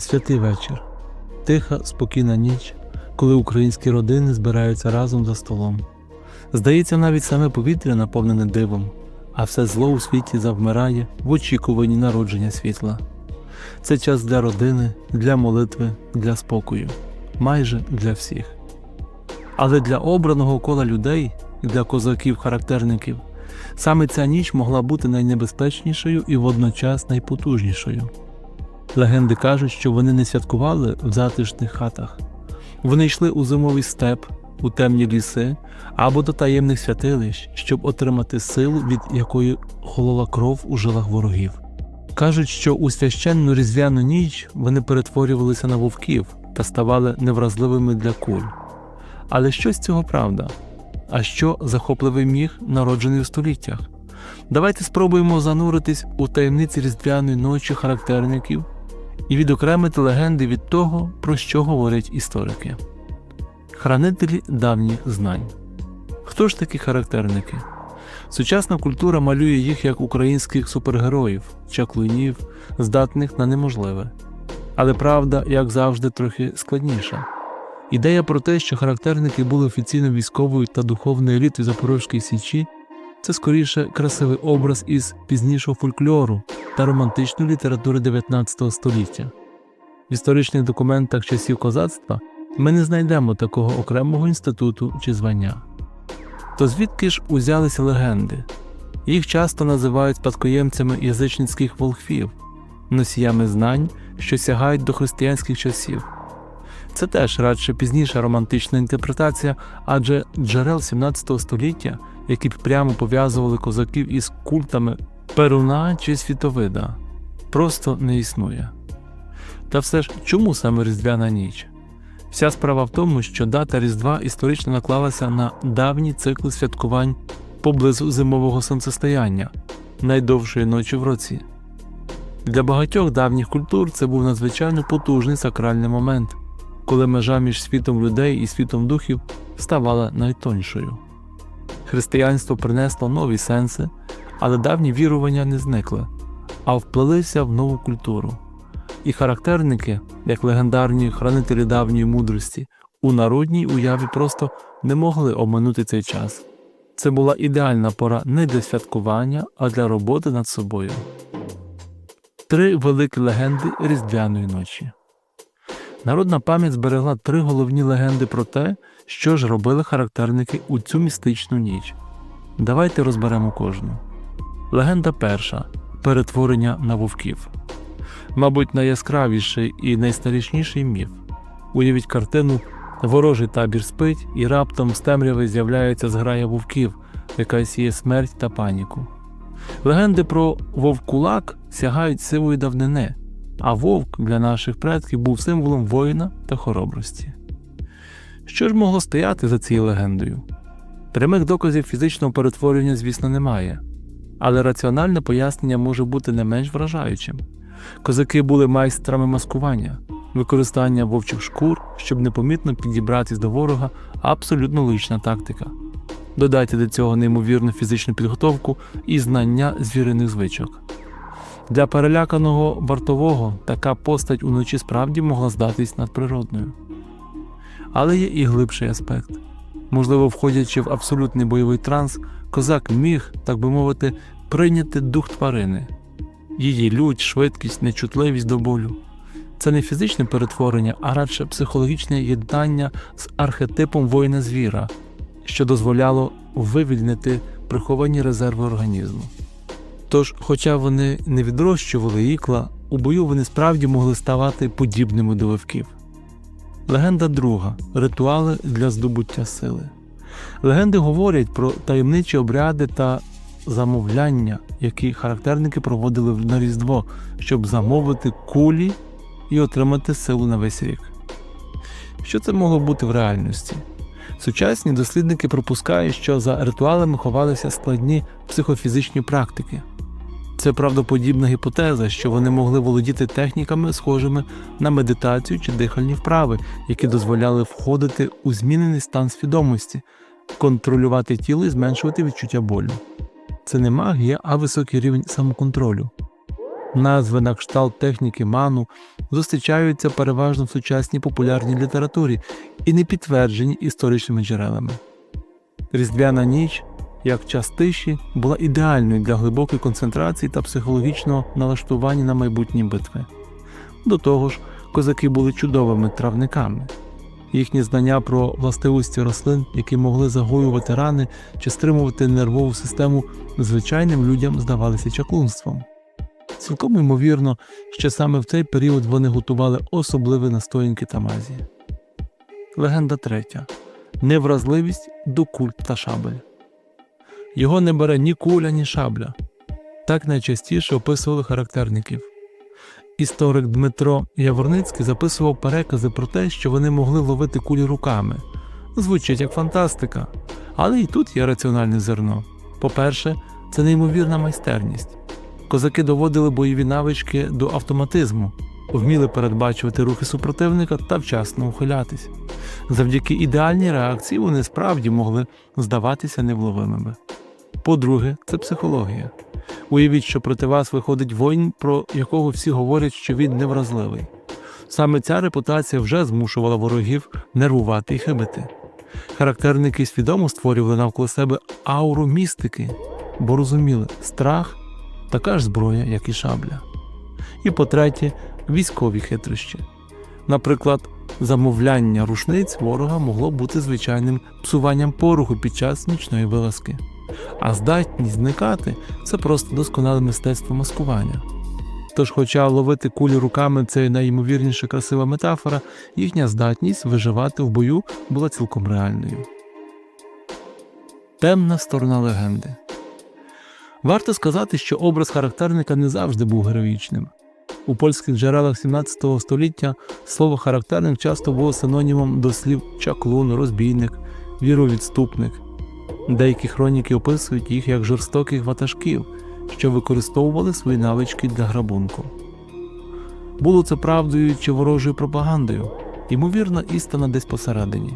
Святий вечір, тиха, спокійна ніч, коли українські родини збираються разом за столом. Здається, навіть саме повітря наповнене дивом, а все зло у світі завмирає в очікуванні народження світла. Це час для родини, для молитви, для спокою, майже для всіх. Але для обраного кола людей, для козаків-характерників, саме ця ніч могла бути найнебезпечнішою і водночас найпотужнішою. Легенди кажуть, що вони не святкували в затишних хатах. Вони йшли у зимовий степ, у темні ліси або до таємних святилищ, щоб отримати силу, від якої холола кров у жилах ворогів. Кажуть, що у священну різдвяну ніч вони перетворювалися на вовків та ставали невразливими для куль. Але що з цього правда? А що захопливий міг, народжений у століттях? Давайте спробуємо зануритись у таємниці різдвяної ночі характерників і відокремити легенди від того, про що говорять історики. Хранителі давніх знань. Хто ж такі характерники? Сучасна культура малює їх як українських супергероїв, чаклунів, здатних на неможливе. Але правда, як завжди, трохи складніша. Ідея про те, що характерники були офіційно військовою та духовною елітою Запорозької Січі, це скоріше красивий образ із пізнішого фольклору та романтичної літератури 19 століття. В історичних документах часів козацтва ми не знайдемо такого окремого інституту чи звання. То звідки ж узялися легенди? Їх часто називають спадкоємцями язичницьких волхвів, носіями знань, що сягають до християнських часів. Це теж радше пізніша романтична інтерпретація, адже джерел 17 століття, які б прямо пов'язували козаків із культами Перуна чи Світовида, просто не існує. Та все ж, чому саме Різдвяна ніч? Вся справа в тому, що дата Різдва історично наклалася на давні цикли святкувань поблизу зимового сонцестояння, найдовшої ночі в році. Для багатьох давніх культур це був надзвичайно потужний сакральний момент, коли межа між світом людей і світом духів ставала найтоншою. Християнство принесло нові сенси, але давні вірування не зникли, а вплелися в нову культуру. І характерники, як легендарні хранителі давньої мудрості, у народній уяві просто не могли оминути цей час. Це була ідеальна пора не для святкування, а для роботи над собою. Три великі легенди Різдвяної ночі. Народна пам'ять зберегла три головні легенди про те, що ж робили характерники у цю містичну ніч. Давайте розберемо кожну. Легенда перша перетворення на вовків. Мабуть, найяскравіший і найсторічніший міф. Уявіть картину, ворожий табір спить, і раптом з темряви з'являється зграя вовків, яка сіє смерть та паніку. Легенди про вовкулак сягають сивої давнини, а вовк для наших предків був символом воїна та хоробрості. Що ж могло стояти за цією легендою? Прямих доказів фізичного перетворення, звісно, немає, але раціональне пояснення може бути не менш вражаючим. Козаки були майстрами маскування, використання вовчих шкур, щоб непомітно підібратись до ворога абсолютно логічна тактика. Додайте до цього неймовірну фізичну підготовку і знання звіриних звичок. Для переляканого вартового така постать уночі справді могла здатись надприродною. Але є і глибший аспект. Можливо, входячи в абсолютний бойовий транс, козак міг, так би мовити, прийняти дух тварини, її лють, швидкість, нечутливість до болю. Це не фізичне перетворення, а радше психологічне єднання з архетипом воїна звіра, що дозволяло вивільнити приховані резерви організму. Тож, хоча вони не відрощували ікла, у бою вони справді могли ставати подібними до вовків. Легенда друга ритуали для здобуття сили. Легенди говорять про таємничі обряди та замовляння, які характерники проводили на Різдво, щоб замовити кулі і отримати силу на весь рік. Що це могло бути в реальності? Сучасні дослідники пропускають, що за ритуалами ховалися складні психофізичні практики. Це правдоподібна гіпотеза, що вони могли володіти техніками, схожими на медитацію чи дихальні вправи, які дозволяли входити у змінений стан свідомості, контролювати тіло і зменшувати відчуття болю. Це не магія, а високий рівень самоконтролю. Назви на кшталт техніки ману зустрічаються переважно в сучасній популярній літературі і не підтверджені історичними джерелами. Різдвяна ніч, як час тиші, була ідеальною для глибокої концентрації та психологічного налаштування на майбутні битви. До того ж, козаки були чудовими травниками. Їхні знання про властивості рослин, які могли загоювати рани чи стримувати нервову систему, звичайним людям здавалися чаклунством. Цілком ймовірно, що саме в цей період вони готували особливі настоянки та мазі. Легенда третя невразливість до куль та шабель. Його не бере ні куля, ні шабля. Так найчастіше описували характерників. Історик Дмитро Яворницький записував перекази про те, що вони могли ловити кулі руками. Звучить як фантастика, але і тут є раціональне зерно. По-перше, це неймовірна майстерність. Козаки доводили бойові навички до автоматизму, вміли передбачувати рухи супротивника та вчасно ухилятись. Завдяки ідеальній реакції вони справді могли здаватися невловимими. По-друге, це психологія. Уявіть, що проти вас виходить воїн, про якого всі говорять, що він невразливий. Саме ця репутація вже змушувала ворогів нервувати і хибити. Характерники свідомо створювали навколо себе ауру містики, бо розуміли, страх така ж зброя, як і шабля. І по-третє, військові хитрощі. Наприклад, замовляння рушниць ворога могло бути звичайним псуванням пороху під час нічної вилазки, а здатність зникати це просто досконале мистецтво маскування. Тож, хоча ловити кулі руками це найімовірніша красива метафора, їхня здатність виживати в бою була цілком реальною. Темна сторона легенди. Варто сказати, що образ характерника не завжди був героїчним. У польських джерелах 17 століття слово характерник часто було синонімом до слів чаклун, розбійник, віровідступник. Деякі хроніки описують їх як жорстоких ватажків, що використовували свої навички для грабунку. Було це правдою чи ворожою пропагандою, ймовірна істина десь посередині.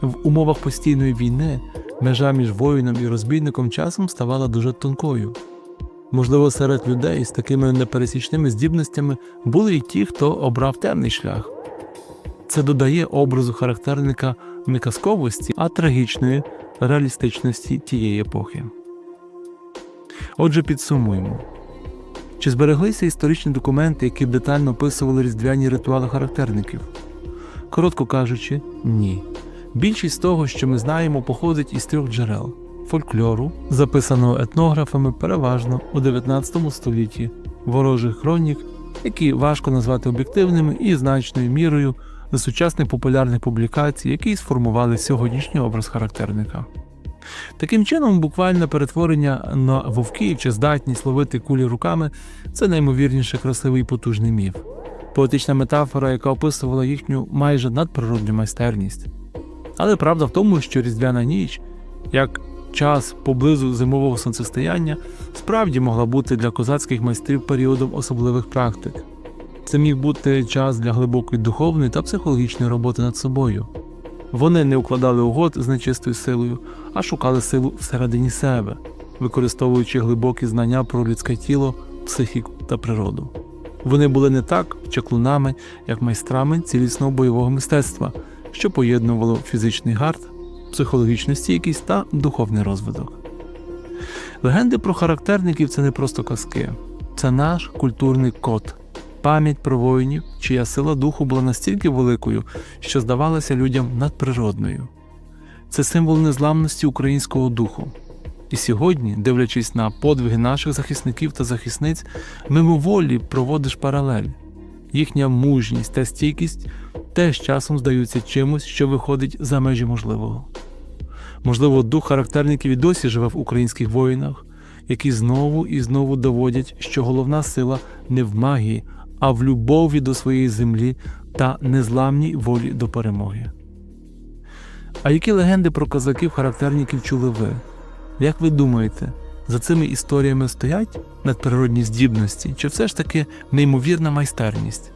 В умовах постійної війни межа між воїном і розбійником часом ставала дуже тонкою. Можливо, серед людей з такими непересічними здібностями були й ті, хто обрав темний шлях. Це додає образу характерника не казковості, а трагічної реалістичності тієї епохи. Отже, підсумуємо. Чи збереглися історичні документи, які б детально описували різдвяні ритуали характерників? Коротко кажучи, ні. Більшість того, що ми знаємо, походить із трьох джерел фольклору, записаного етнографами переважно у 19 столітті, ворожих хронік, які важко назвати об'єктивними і значною мірою до сучасних популярних публікацій, які сформували сьогоднішній образ характерника. Таким чином, буквальне перетворення на вовків чи здатність ловити кулі руками це неймовірніше красивий і потужний міф, поетична метафора, яка описувала їхню майже надприродну майстерність. Але правда в тому, що Різдвяна ніч, як час поблизу зимового сонцестояння, справді могла бути для козацьких майстрів періодом особливих практик. Це міг бути час для глибокої духовної та психологічної роботи над собою. Вони не укладали угод з нечистою силою, а шукали силу всередині себе, використовуючи глибокі знання про людське тіло, психіку та природу. Вони були не так чаклунами, як майстрами цілісного бойового мистецтва, що поєднувало фізичний гард, психологічну стійкість та духовний розвиток. Легенди про характерників це не просто казки, це наш культурний код, пам'ять про воїнів, чия сила духу була настільки великою, що здавалася людям надприродною. Це символ незламності українського духу. І сьогодні, дивлячись на подвиги наших захисників та захисниць, мимоволі проводиш паралель. Їхня мужність та стійкість теж часом здаються чимось, що виходить за межі можливого. Можливо, дух характерників і досі живе в українських воїнах, які знову і знову доводять, що головна сила не в магії, а в любові до своєї землі та незламній волі до перемоги. А які легенди про козаків-характерників чули ви? Як ви думаєте, за цими історіями стоять надприродні здібності, чи все ж таки неймовірна майстерність?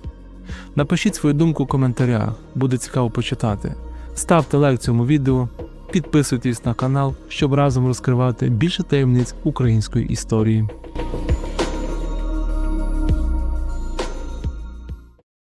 Напишіть свою думку у коментарях, буде цікаво почитати. Ставте лайк цьому відео, підписуйтесь на канал, щоб разом розкривати більше таємниць української історії.